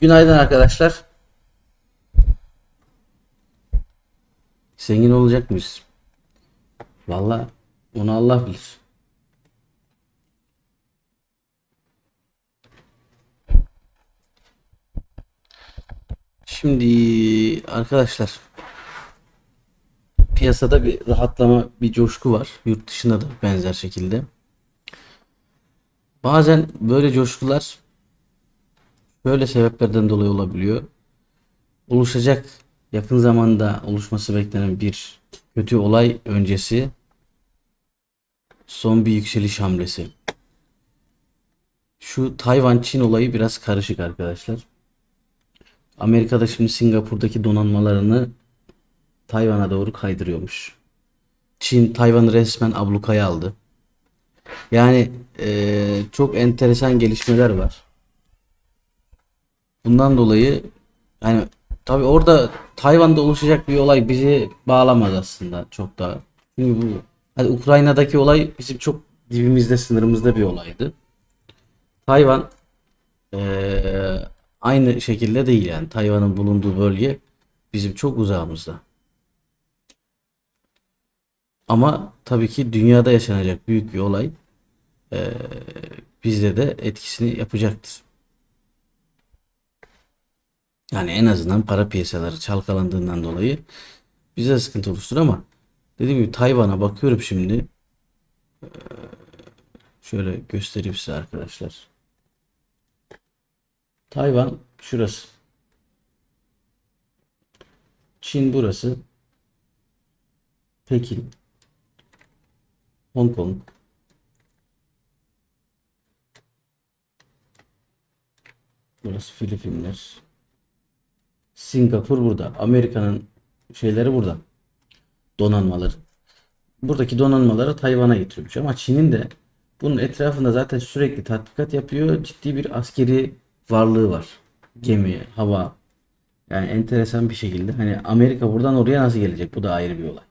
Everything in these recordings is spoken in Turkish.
Günaydın arkadaşlar. Zengin olacak mıyız? Vallahi onu Allah bilir. Şimdi arkadaşlar piyasada bir rahatlama, bir coşku var. Yurt dışında da benzer şekilde. Bazen böyle coşkular böyle sebeplerden dolayı olabiliyor. Oluşacak yakın zamanda oluşması beklenen bir kötü olay öncesi son bir yükseliş hamlesi. Şu Tayvan-Çin olayı biraz karışık arkadaşlar. Amerika'da şimdi Singapur'daki donanmalarını Tayvan'a doğru kaydırıyormuş. Çin Tayvan'ı resmen ablukaya aldı. Yani eee, çok enteresan gelişmeler var. Bundan dolayı yani tabii orada Tayvan'da oluşacak bir olay bizi bağlamaz aslında çok da. Çünkü bu hani Ukrayna'daki olay bizim çok dibimizde sınırımızda bir olaydı. Tayvan eee, aynı şekilde değil yani Tayvan'ın bulunduğu bölge bizim çok uzağımızda. Ama tabii ki dünyada yaşanacak büyük bir olay eee, bizde de etkisini yapacaktır. Yani en azından para piyasaları çalkalandığından dolayı bize sıkıntı oluştur ama dediğim gibi Tayvan'a bakıyorum şimdi. Şöyle göstereyim size arkadaşlar. Tayvan şurası. Çin burası. Pekin. Hong Kong. Burası Filipinler. Singapur burada. Amerika'nın şeyleri burada. Donanmaları. Buradaki donanmaları Tayvan'a getiriyormuş ama Çin'in de bunun etrafında zaten sürekli tatbikat yapıyor. Ciddi bir askeri varlığı var. Gemi, hava. Yani enteresan bir şekilde. Hani Amerika buradan oraya nasıl gelecek? Bu da ayrı bir olay.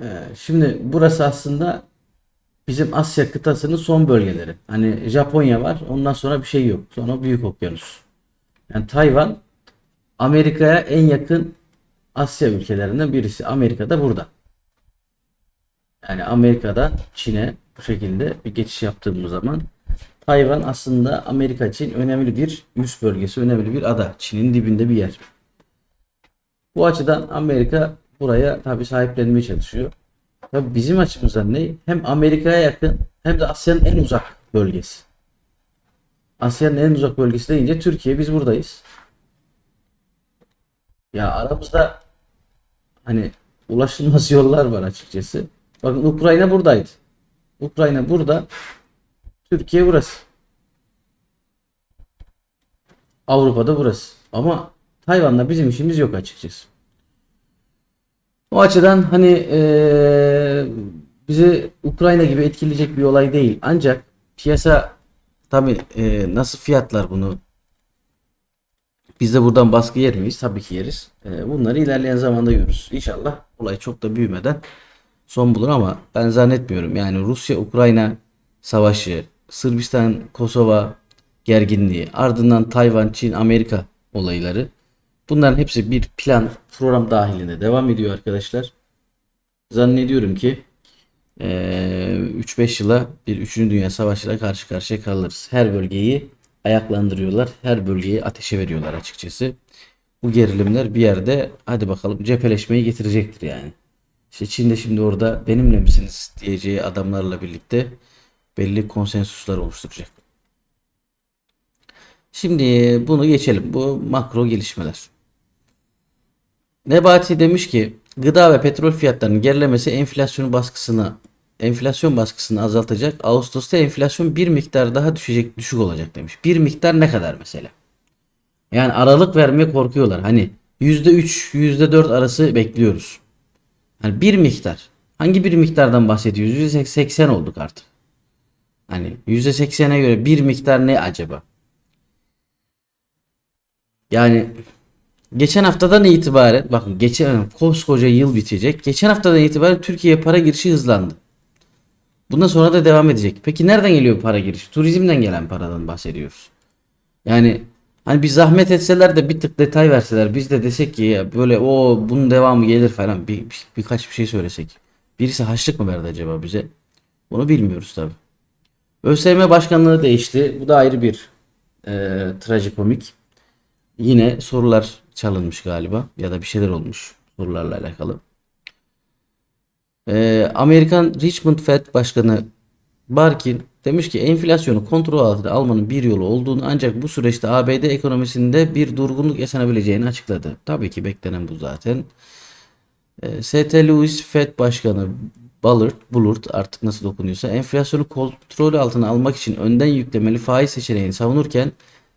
Ee, şimdi burası aslında bizim Asya kıtasının son bölgeleri. Hani Japonya var. Ondan sonra bir şey yok. Sonra Büyük Okyanus. Yani Tayvan Amerika'ya en yakın Asya ülkelerinden birisi. Amerika da burada. Yani Amerika'dan Çin'e bu şekilde bir geçiş yaptığımız zaman Tayvan aslında Amerika için önemli bir üst bölgesi, önemli bir ada. Çin'in dibinde bir yer. Bu açıdan Amerika buraya tabii sahiplenmeye çalışıyor. Tabii bizim açımızdan ne? Hem Amerika'ya yakın hem de Asya'nın en uzak bölgesi. Asya'nın en uzak bölgesi deyince Türkiye biz buradayız. Ya aramızda hani ulaşılmaz yollar var açıkçası. Bakın Ukrayna buradaydı. Ukrayna burada. Türkiye burası. Avrupa'da burası. Ama Tayvan'la bizim işimiz yok açıkçası. O açıdan hani eee bizi Ukrayna gibi etkileyecek bir olay değil. Ancak piyasa tabi nasıl fiyatlar bunu biz de buradan baskı yer miyiz? Tabii ki yeriz. Eee, bunları ilerleyen zamanda görürüz. İnşallah olay çok da büyümeden son bulur ama ben zannetmiyorum. Yani Rusya-Ukrayna savaşı, Sırbistan-Kosova gerginliği, ardından Tayvan, Çin, Amerika olayları Bunların hepsi bir plan, program dahilinde devam ediyor arkadaşlar. Zannediyorum ki eee, 3-5 yıla bir 3. Dünya Savaşı'yla karşı karşıya kalırız. Her bölgeyi ayaklandırıyorlar. Her bölgeyi ateşe veriyorlar açıkçası. Bu gerilimler bir yerde hadi bakalım cepheleşmeyi getirecektir yani. İşte Çin de şimdi orada benimle misiniz diyeceği adamlarla birlikte belli konsensuslar oluşturacak. Şimdi bunu geçelim. Bu makro gelişmeler. Nebati demiş ki gıda ve petrol fiyatlarının gerilemesi enflasyon baskısını enflasyon baskısını azaltacak. Ağustos'ta enflasyon bir miktar daha düşecek, düşük olacak demiş. Bir miktar ne kadar mesela? Yani aralık vermeye korkuyorlar. Hani %3, %4 arası bekliyoruz. Hani bir miktar. Hangi bir miktardan bahsediyoruz? %80 olduk artık. Hani %80'e göre bir miktar ne acaba? Yani geçen haftadan itibaren bakın geçen koskoca yıl bitecek. Geçen haftadan itibaren Türkiye'ye para girişi hızlandı. Bundan sonra da devam edecek. Peki nereden geliyor para girişi? Turizmden gelen paradan bahsediyoruz. Yani hani bir zahmet etseler de bir tık detay verseler biz de desek ki ya böyle o bunun devamı gelir falan bir, bir- birkaç bir şey söylesek. Birisi haçlık mı verdi acaba bize? Bunu bilmiyoruz tabi. ÖSYM başkanlığı değişti. Bu da ayrı bir e, trajikomik. Yine sorular çalınmış galiba ya da bir şeyler olmuş sorularla alakalı. Ee, Amerikan Richmond Fed Başkanı Barkin demiş ki enflasyonu kontrol altına almanın bir yolu olduğunu ancak bu süreçte ABD ekonomisinde bir durgunluk yaşanabileceğini açıkladı. Tabii ki beklenen bu zaten. Ee, ST Lewis Fed Başkanı Bullard, Bullard artık nasıl dokunuyorsa enflasyonu kontrol altına almak için önden yüklemeli faiz seçeneğini savunurken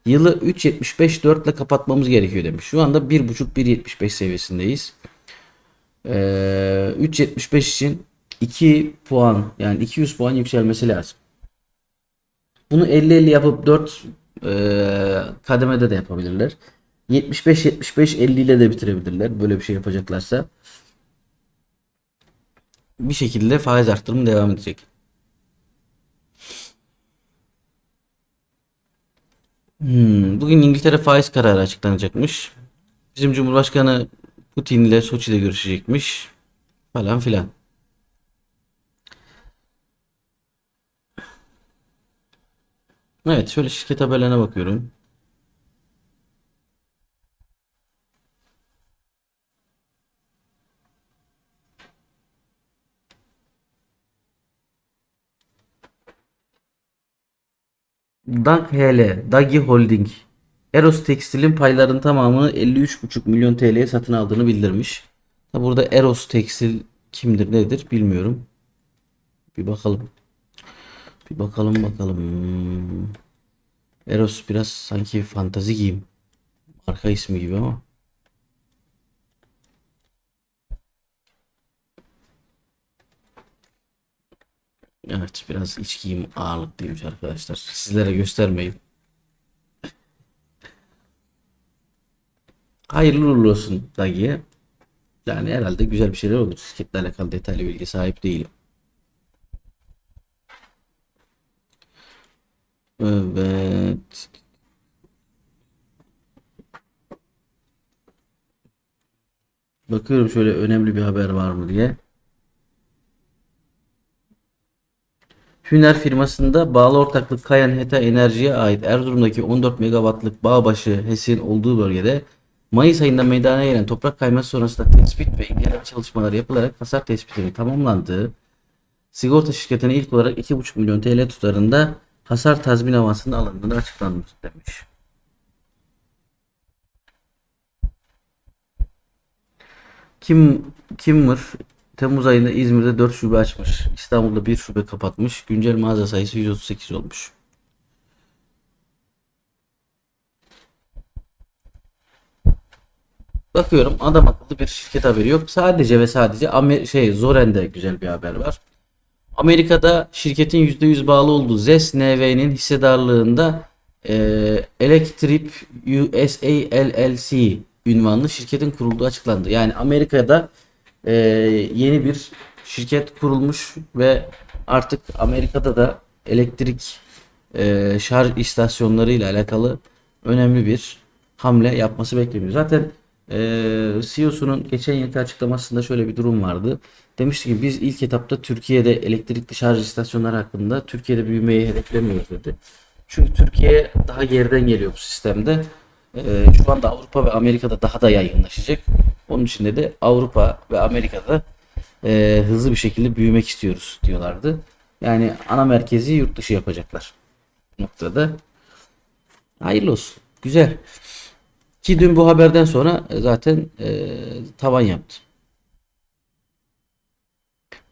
yılı 3.75-4 ile kapatmamız gerekiyor demiş. Şu anda 1.5-1.75 seviyesindeyiz. Ee, 3.75 için 2 puan yani 200 puan yükselmesi lazım. Bunu 50-50 yapıp 4 e, kademede de yapabilirler. 75-75-50 ile de bitirebilirler. Böyle bir şey yapacaklarsa. Bir şekilde faiz arttırımı devam edecek. Hmm, bugün İngiltere faiz kararı açıklanacakmış. Bizim Cumhurbaşkanı Putin ile Soçi'de görüşecekmiş. Falan filan. Evet şöyle şirket haberlerine bakıyorum. Dag HL, Dagi Holding, Eros Tekstil'in paylarının tamamını 53,5 milyon TL'ye satın aldığını bildirmiş. Burada Eros Tekstil kimdir nedir bilmiyorum. Bir bakalım. Bir bakalım bakalım. Eros biraz sanki fantazi giyim. Marka ismi gibi ama. Evet biraz iç giyim ağırlıklıymış arkadaşlar. Sizlere göstermeyeyim. Hayırlı uğurlu olsun Dagi'ye. Yani herhalde güzel bir şeyler olur. Şirketle alakalı detaylı bilgi sahip değilim. Evet. Bakıyorum şöyle önemli bir haber var mı diye. Hüner firmasında bağlı ortaklık Kayan Heta Enerji'ye ait Erzurum'daki 14 megawattlık Bağbaşı HES'in olduğu bölgede Mayıs ayında meydana gelen toprak kayması sonrasında tespit ve inceleme çalışmaları yapılarak hasar tespitinin tamamlandığı sigorta şirketine ilk olarak 2,5 milyon TL tutarında hasar tazmin avansının alındığını açıklanmış demiş. Kim Kimmer Temmuz ayında İzmir'de 4 şube açmış. İstanbul'da 1 şube kapatmış. Güncel mağaza sayısı 138 olmuş. Bakıyorum adam akıllı bir şirket haberi yok. Sadece ve sadece Amer şey Zoren'de güzel bir haber var. Amerika'da şirketin %100 bağlı olduğu ZES NV'nin hissedarlığında e, Electrip USA LLC ünvanlı şirketin kurulduğu açıklandı. Yani Amerika'da e, yeni bir şirket kurulmuş ve artık Amerika'da da elektrik e, şarj istasyonları ile alakalı önemli bir hamle yapması bekleniyor. Zaten e, CEO'sunun geçen yılki açıklamasında şöyle bir durum vardı. Demişti ki biz ilk etapta Türkiye'de elektrikli şarj istasyonları hakkında Türkiye'de büyümeyi hedeflemiyoruz dedi. Çünkü Türkiye daha geriden geliyor bu sistemde. E, şu anda Avrupa ve Amerika'da daha da yaygınlaşacak. Onun için de de Avrupa ve Amerika'da e, hızlı bir şekilde büyümek istiyoruz diyorlardı. Yani ana merkezi yurt dışı yapacaklar noktada. Hayırlı olsun. Güzel. Ki dün bu haberden sonra e, zaten e, tavan yaptı.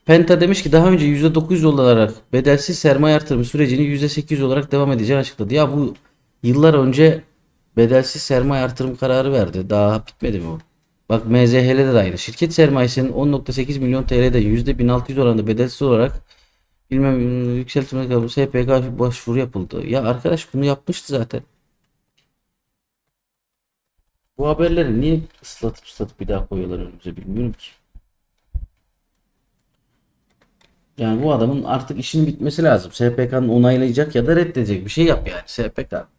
Penta demiş ki daha önce %900 olarak bedelsiz sermaye artırımı sürecini %800 olarak devam edeceğini açıkladı. Ya bu yıllar önce bedelsiz sermaye artırım kararı verdi. Daha bitmedi mi o? Bak MZH'de de aynı. Şirket sermayesinin 10.8 milyon TL'de %1600 oranında bedelsiz olarak bilmem yükseltme kabul SPK başvuru yapıldı. Ya arkadaş bunu yapmıştı zaten. Bu haberleri niye ıslatıp ıslatıp bir daha koyuyorlar önümüze bilmiyorum ki. Yani bu adamın artık işinin bitmesi lazım. SPK'nın onaylayacak ya da reddedecek bir şey yap yani SPK.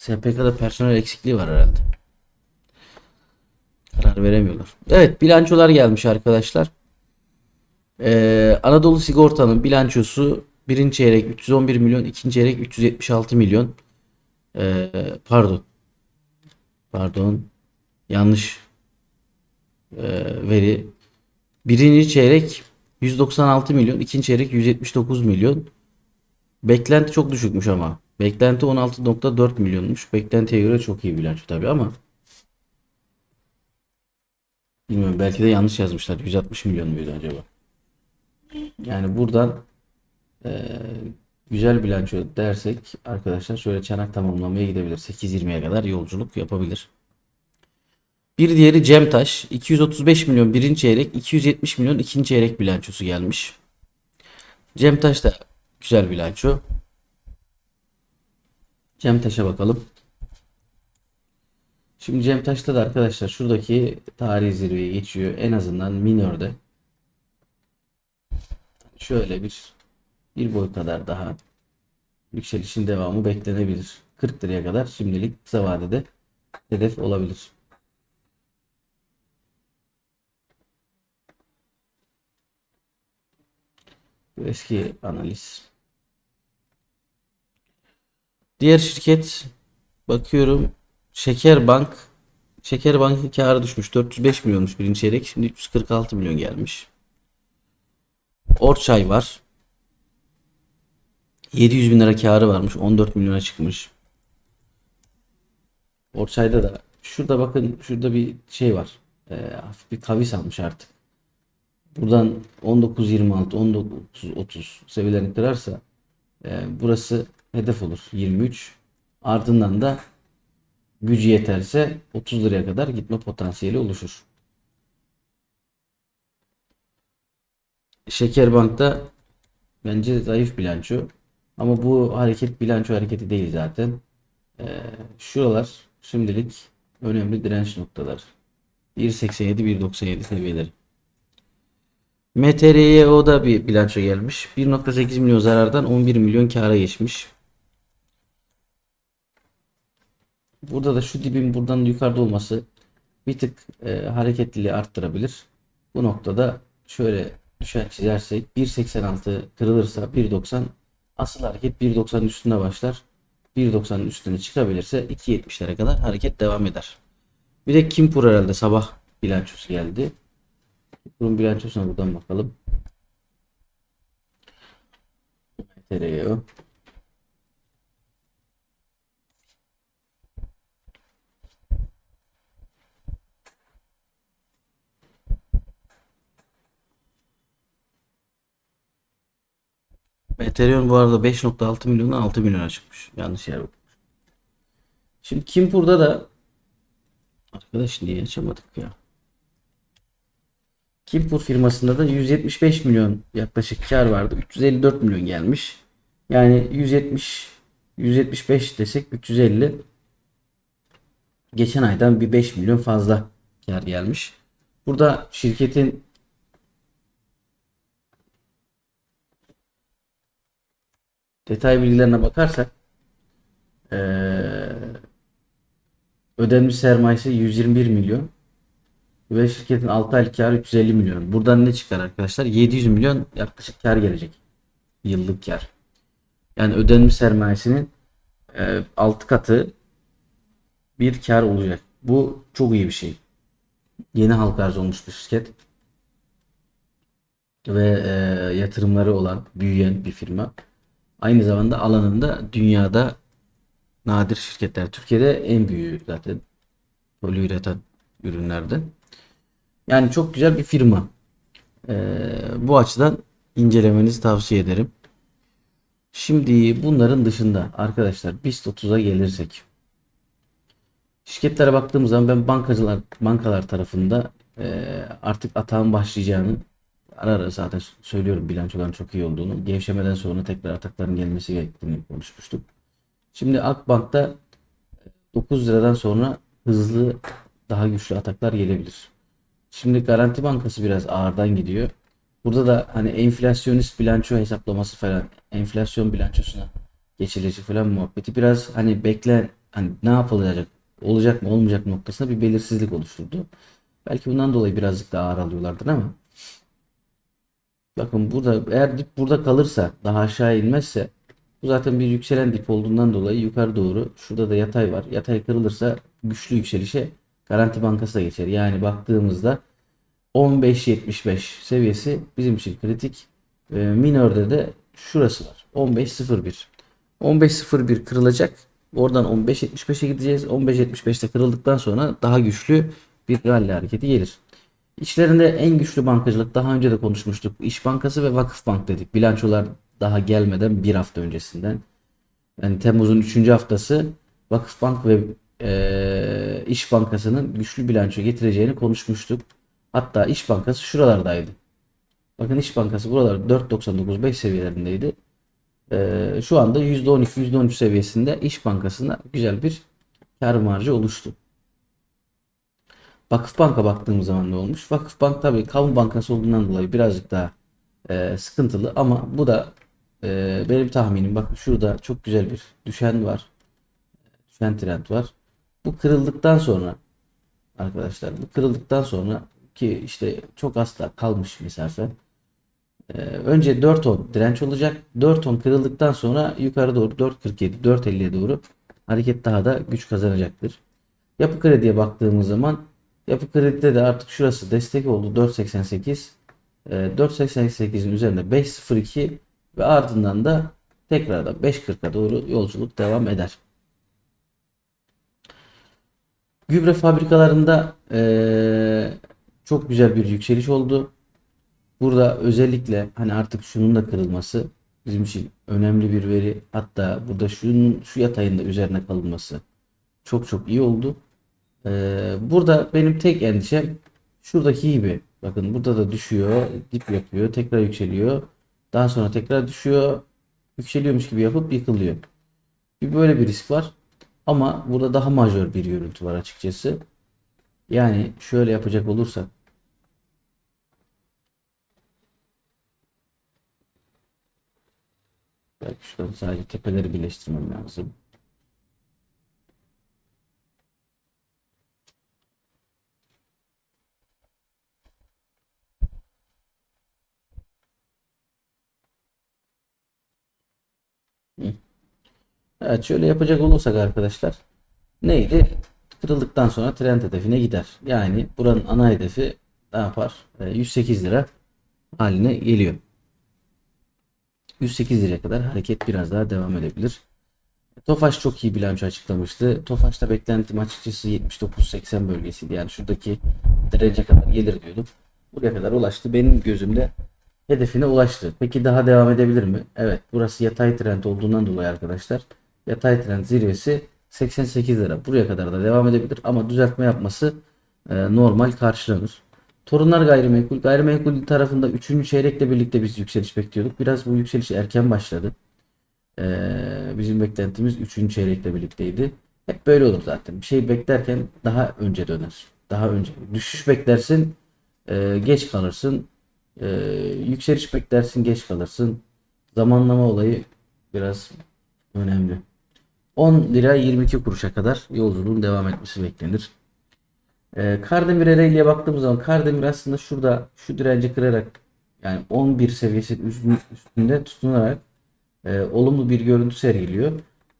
SPK'da personel eksikliği var herhalde. Karar veremiyorlar. Evet bilançolar gelmiş arkadaşlar. Ee, Anadolu Sigorta'nın bilançosu birinci çeyrek 311 milyon, ikinci çeyrek 376 milyon. Ee, pardon. Pardon. Yanlış ee, veri. Birinci çeyrek 196 milyon, ikinci çeyrek 179 milyon. Beklenti çok düşükmüş ama. Beklenti 16.4 milyonmuş. Beklentiye göre çok iyi bilanço tabii ama bilmiyorum belki de yanlış yazmışlar. 160 milyon muydu acaba? Yani buradan eee, güzel bilanço dersek arkadaşlar şöyle çanak tamamlamaya gidebilir. 8.20'ye kadar yolculuk yapabilir. Bir diğeri Cemtaş. 235 milyon birinci çeyrek, 270 milyon ikinci çeyrek bilançosu gelmiş. Cemtaş da güzel bilanço. Cemtaş'a bakalım. Şimdi Cemtaş'ta da arkadaşlar şuradaki tarihi zirveye geçiyor. En azından minörde. Şöyle bir bir boy kadar daha yükselişin devamı beklenebilir. 40 liraya kadar şimdilik kısa vadede hedef olabilir. Eski analiz. Diğer şirket bakıyorum Şekerbank Şekerbank'ın karı düşmüş. 405 milyonmuş birinci çeyrek. Şimdi 346 milyon gelmiş. Orçay var. 700 bin lira karı varmış. 14 milyona çıkmış. Orçay'da da şurada bakın şurada bir şey var. Ee, hafif bir kavis almış artık. Buradan 19.26, 19.30 seviyelerini kırarsa e, burası hedef olur 23. Ardından da gücü yeterse 30 liraya kadar gitme potansiyeli oluşur. Şekerbank'ta bence zayıf bilanço. Ama bu hareket bilanço hareketi değil zaten. Ee, şuralar şimdilik önemli direnç noktalar. 1.87 1.97 seviyeleri. MTR'ye o da bir bilanço gelmiş. 1.8 milyon zarardan 11 milyon kâra geçmiş. Burada da şu dibin buradan yukarıda olması bir tık e, hareketliliği arttırabilir. Bu noktada şöyle düşen çizersek 1.86 kırılırsa 1.90 asıl hareket 1.90'ın üstüne başlar. 1.90'ın üstüne çıkabilirse 2.70'lere kadar hareket devam eder. Bir de Kimpur herhalde sabah bilançosu geldi. Bunun bilançosuna buradan bakalım. Tereyağı. Ethereum bu arada 5.6 milyondan 6 milyona çıkmış. Yanlış yer bakmış. Şimdi Kimpur'da da arkadaş niye açamadık ya? Kimpur firmasında da 175 milyon yaklaşık kar vardı. 354 milyon gelmiş. Yani 170 175 desek 350 geçen aydan bir 5 milyon fazla kar gelmiş. Burada şirketin detay bilgilerine bakarsak eee ödenmiş sermayesi 121 milyon ve şirketin 6 aylık karı 350 milyon. Buradan ne çıkar arkadaşlar? 700 milyon yaklaşık kar gelecek. Yıllık kar. Yani ödenmiş sermayesinin 6 katı bir kar olacak. Bu çok iyi bir şey. Yeni halka arz olmuş bir şirket. Ve e, yatırımları olan, büyüyen bir firma. Aynı zamanda alanında dünyada nadir şirketler. Türkiye'de en büyüğü zaten. Poli üreten ürünlerde. Yani çok güzel bir firma. Ee, bu açıdan incelemenizi tavsiye ederim. Şimdi bunların dışında arkadaşlar BIST 30'a gelirsek. Şirketlere baktığımız zaman ben bankacılar bankalar tarafında e, artık atağın başlayacağını ara ara zaten söylüyorum bilançoların çok iyi olduğunu. Gevşemeden sonra tekrar atakların gelmesi gerektiğini konuşmuştuk. Şimdi Akbank'ta 9 liradan sonra hızlı daha güçlü ataklar gelebilir. Şimdi Garanti Bankası biraz ağırdan gidiyor. Burada da hani enflasyonist bilanço hesaplaması falan, enflasyon bilançosuna geçilecek falan muhabbeti biraz hani bekle hani ne yapılacak, olacak mı olmayacak noktasında bir belirsizlik oluşturdu. Belki bundan dolayı birazcık daha ağır alıyorlardır ama bakın burada eğer dip burada kalırsa daha aşağı inmezse bu zaten bir yükselen dip olduğundan dolayı yukarı doğru şurada da yatay var. Yatay kırılırsa güçlü yükselişe Garanti Bankası da geçer. Yani baktığımızda 15.75 seviyesi bizim için kritik. E, minörde de şurası var. 15.01. 15.01 kırılacak. Oradan 15.75'e gideceğiz. 15.75'te kırıldıktan sonra daha güçlü bir rally hareketi gelir. İçlerinde en güçlü bankacılık daha önce de konuşmuştuk. İş Bankası ve Vakıfbank dedik. Bilançolar daha gelmeden bir hafta öncesinden. Yani Temmuz'un 3. haftası Vakıfbank ve eee İş Bankası'nın güçlü bilanço getireceğini konuşmuştuk. Hatta İş Bankası şuralardaydı. Bakın İş Bankası buralarda 4.99-5 seviyelerindeydi. Eee, şu anda %12, %13 seviyesinde İş Bankası'nda güzel bir kar marjı oluştu. Vakıfbank'a baktığımız zaman ne olmuş? Vakıfbank tabii kamu bankası olduğundan dolayı birazcık daha e, sıkıntılı ama bu da e, benim tahminim. Bakın şurada çok güzel bir düşen var. Düşen trend var. Bu kırıldıktan sonra arkadaşlar bu kırıldıktan sonra ki işte çok az da kalmış mesafe. E, önce 4.10 direnç olacak. 4.10 kırıldıktan sonra yukarı doğru 4.47 4.50'ye doğru hareket daha da güç kazanacaktır. Yapı krediye baktığımız zaman Yapı Kredi'de de artık şurası destek oldu 4.88. Ee, 4.88'in üzerinde 5.02 ve ardından da tekrar da 5.40'a doğru yolculuk devam eder. Gübre fabrikalarında ee, çok güzel bir yükseliş oldu. Burada özellikle hani artık şunun da kırılması bizim için önemli bir veri. Hatta burada şunun şu yatayın da üzerine kalınması çok çok iyi oldu. Ee, burada benim tek endişem şuradaki gibi. Bakın burada da düşüyor, dip yapıyor, tekrar yükseliyor. Daha sonra tekrar düşüyor, yükseliyormuş gibi yapıp yıkılıyor. Bir böyle bir risk var. Ama burada daha majör bir görüntü var açıkçası. Yani şöyle yapacak olursak belki şurada sadece tepeleri birleştirmem lazım. Evet şöyle yapacak olursak arkadaşlar neydi? Kırıldıktan sonra trend hedefine gider. Yani buranın ana hedefi ne yapar? E, 108 lira haline geliyor. 108 liraya kadar hareket biraz daha devam edebilir. Tofaş çok iyi bilanço açıklamıştı. Tofaş'ta beklentim açıkçası 79-80 bölgesiydi. Yani şuradaki derece kadar gelir diyordum. Buraya kadar ulaştı. Benim gözümde hedefine ulaştı. Peki daha devam edebilir mi? Evet. Burası yatay trend olduğundan dolayı arkadaşlar. Yatay trend zirvesi 88 lira. Buraya kadar da devam edebilir ama düzeltme yapması e, normal karşılanır. Torunlar gayrimenkul. Gayrimenkul tarafında 3. çeyrekle birlikte biz yükseliş bekliyorduk. Biraz bu yükseliş erken başladı. E, bizim beklentimiz 3. çeyrekle birlikteydi. Hep böyle olur zaten. Bir şey beklerken daha önce döner. Daha önce. Düşüş beklersin, e, geç kalırsın. E, yükseliş beklersin, geç kalırsın. Zamanlama olayı biraz önemli. 10 lira 22 kuruşa kadar yolculuğun devam etmesi beklenir. E, Kardemir Ereğli'ye baktığımız zaman Kardemir aslında şurada şu direnci kırarak yani 11 seviyesi üstünde tutunarak e, olumlu bir görüntü sergiliyor.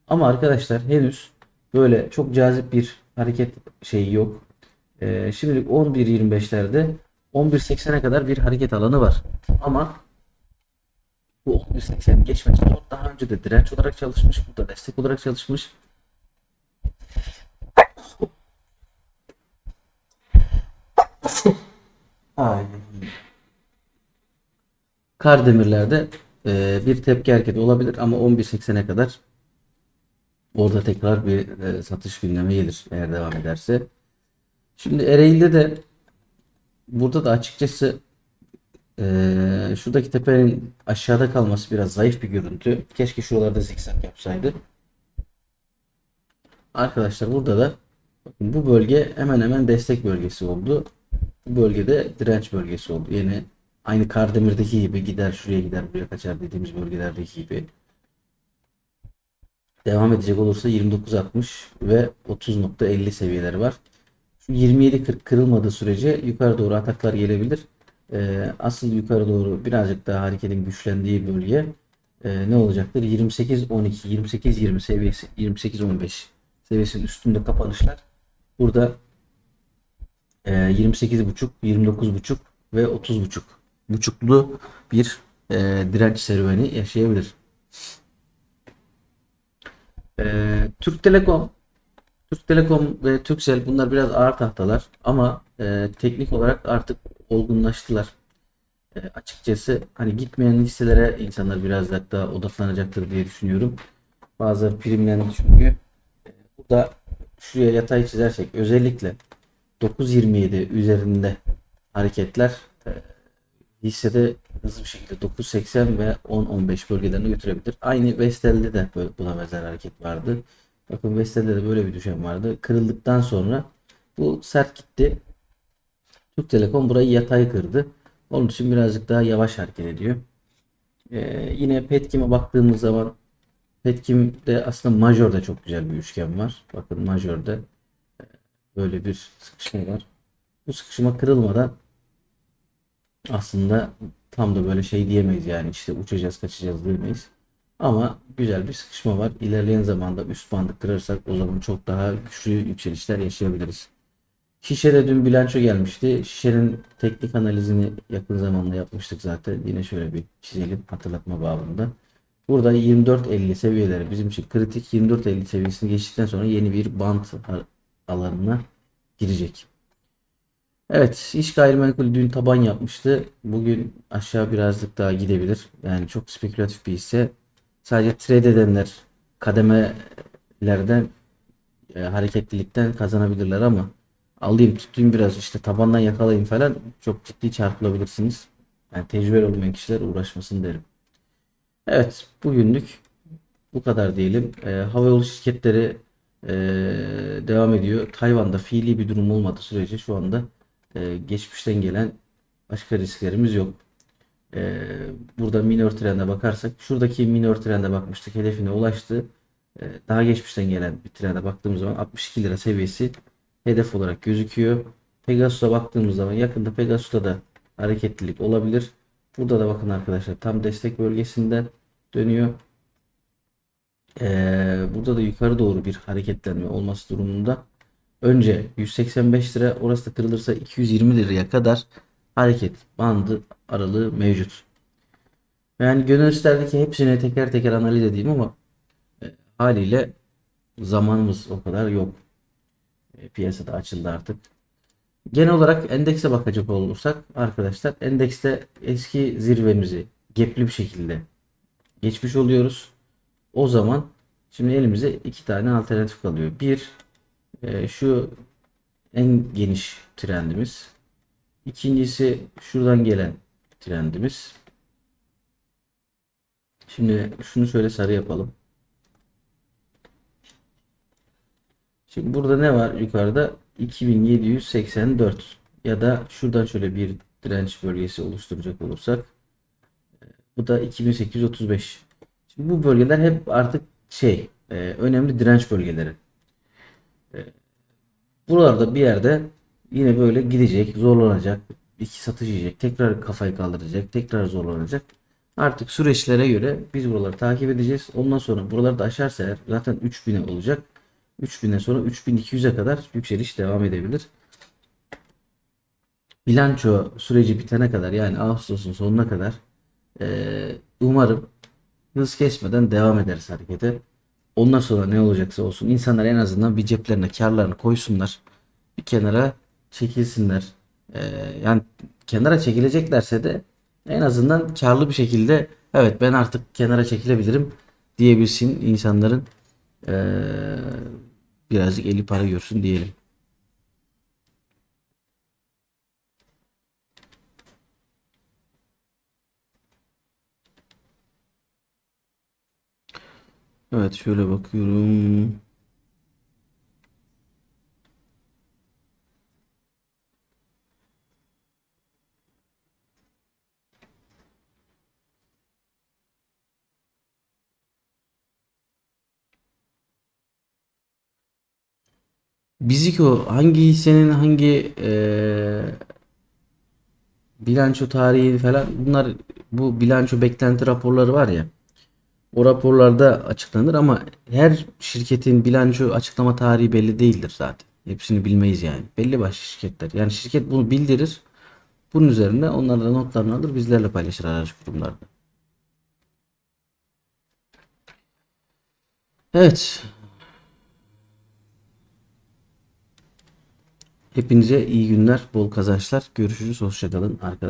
Ama arkadaşlar henüz böyle çok cazip bir hareket şeyi yok. E, şimdilik 11.25'lerde 11.80'e kadar bir hareket alanı var. Ama bu 11.80 geçmesi zor. Daha önce de direnç olarak çalışmış. Burada destek olarak çalışmış. Aynen. Kardemirlerde e, bir tepki hareketi olabilir ama 11.80'e kadar orada tekrar bir e, satış gündeme gelir eğer devam ederse. Şimdi Ereğli'de de burada da açıkçası ee, şuradaki tepenin aşağıda kalması biraz zayıf bir görüntü. Keşke şuralarda zikzak yapsaydı. Arkadaşlar burada da bakın bu bölge hemen hemen destek bölgesi oldu. Bu bölgede direnç bölgesi oldu. Yeni Aynı Kardemir'deki gibi gider şuraya gider buraya kaçar dediğimiz bölgelerdeki gibi. Devam edecek olursa 29.60 ve 30.50 seviyeleri var. Şu 27.40 kırılmadığı sürece yukarı doğru ataklar gelebilir. Ee, asıl yukarı doğru birazcık daha hareketin güçlendiği bölge e, ne olacaktır? 28-12, 28-20 seviyesi, 28-15 seviyesinin üstünde kapanışlar. Burada e, 28.5, 29.5 ve 30.5 buçuklu bir e, direnç serüveni yaşayabilir. E, Türk Telekom Türk Telekom ve Turkcell bunlar biraz ağır tahtalar ama e, teknik olarak artık olgunlaştılar. E, açıkçası hani gitmeyen hisselere insanlar biraz daha odaklanacaktır diye düşünüyorum. Bazı primlendi çünkü. E, burada şuraya yatay çizersek özellikle 9.27 üzerinde hareketler e, hissede hızlı bir şekilde 9.80 ve 10.15 bölgelerine götürebilir. Aynı Vestel'de de böyle buna benzer hareket vardı. Bakın Vestel'de de böyle bir düşen vardı. Kırıldıktan sonra bu sert gitti. Türk Telekom burayı yatay kırdı. Onun için birazcık daha yavaş hareket ediyor. Ee, yine Petkim'e baktığımız zaman Petkim'de aslında Major'da çok güzel bir üçgen var. Bakın Major'da e, böyle bir sıkışma var. Bu sıkışma kırılmadan aslında tam da böyle şey diyemeyiz yani işte uçacağız kaçacağız diyemeyiz. Ama güzel bir sıkışma var. İlerleyen zamanda üst bandı kırarsak o zaman çok daha güçlü yükselişler yaşayabiliriz. Şişe'de dün bilanço gelmişti. Şişe'nin teknik analizini yakın zamanda yapmıştık zaten. Yine şöyle bir çizelim hatırlatma babında. Burada 24.50 seviyeleri bizim için kritik. 24.50 seviyesini geçtikten sonra yeni bir band alanına girecek. Evet, iş gayrimenkul dün taban yapmıştı. Bugün aşağı birazcık daha gidebilir. Yani çok spekülatif bir hisse. Sadece trade edenler kademelerden e, hareketlilikten kazanabilirler ama alayım tutayım biraz işte tabandan yakalayayım falan çok ciddi çarpılabilirsiniz. Yani tecrübeli olmayan kişiler uğraşmasın derim. Evet, bugünlük bu kadar diyelim. E, havayolu şirketleri e, devam ediyor. Tayvan'da fiili bir durum olmadığı sürece şu anda e, geçmişten gelen başka risklerimiz yok. E, burada minor trende bakarsak şuradaki minor trende bakmıştık hedefine ulaştı. E, daha geçmişten gelen bir trende baktığımız zaman 62 lira seviyesi hedef olarak gözüküyor. Pegasus'a baktığımız zaman yakında Pegasus'ta da hareketlilik olabilir. Burada da bakın arkadaşlar tam destek bölgesinde dönüyor. Ee, burada da yukarı doğru bir hareketlenme olması durumunda önce 185 lira orası da kırılırsa 220 liraya kadar hareket bandı aralığı mevcut. Yani gönül hepsini teker teker analiz edeyim ama e, haliyle zamanımız o kadar yok. E, piyasada açıldı artık. Genel olarak endekse bakacak olursak arkadaşlar endekste eski zirvemizi gepli bir şekilde geçmiş oluyoruz. O zaman şimdi elimize iki tane alternatif kalıyor. Bir e, şu en geniş trendimiz. İkincisi şuradan gelen trendimiz. Şimdi şunu şöyle sarı yapalım. Şimdi burada ne var yukarıda? 2784 ya da şuradan şöyle bir direnç bölgesi oluşturacak olursak bu da 2835. Şimdi bu bölgeler hep artık şey e, önemli direnç bölgeleri. E, buralarda bir yerde yine böyle gidecek, zorlanacak, iki satış yiyecek, tekrar kafayı kaldıracak, tekrar zorlanacak. Artık süreçlere göre biz buraları takip edeceğiz. Ondan sonra buraları da aşarsa eğer zaten 3000'e olacak. 3000'e sonra 3200'e kadar yükseliş devam edebilir. Bilanço süreci bitene kadar yani Ağustos'un sonuna kadar e, umarım hız kesmeden devam ederiz harekete. Ondan sonra ne olacaksa olsun insanlar en azından bir ceplerine karlarını koysunlar. Bir kenara çekilsinler. E, yani kenara çekileceklerse de en azından karlı bir şekilde evet ben artık kenara çekilebilirim diyebilsin insanların e, birazcık eli para görsün diyelim. Evet şöyle bakıyorum. Biziko hangi hissenin hangi eee bilanço tarihi falan bunlar bu bilanço beklenti raporları var ya o raporlarda açıklanır ama her şirketin bilanço açıklama tarihi belli değildir zaten. Hepsini bilmeyiz yani. Belli başlı şirketler. Yani şirket bunu bildirir. Bunun üzerine onlar da notlarını alır bizlerle paylaşır araç kurumlarda. Evet. Hepinize iyi günler, bol kazançlar. Görüşürüz. Hoşçakalın arkadaşlar.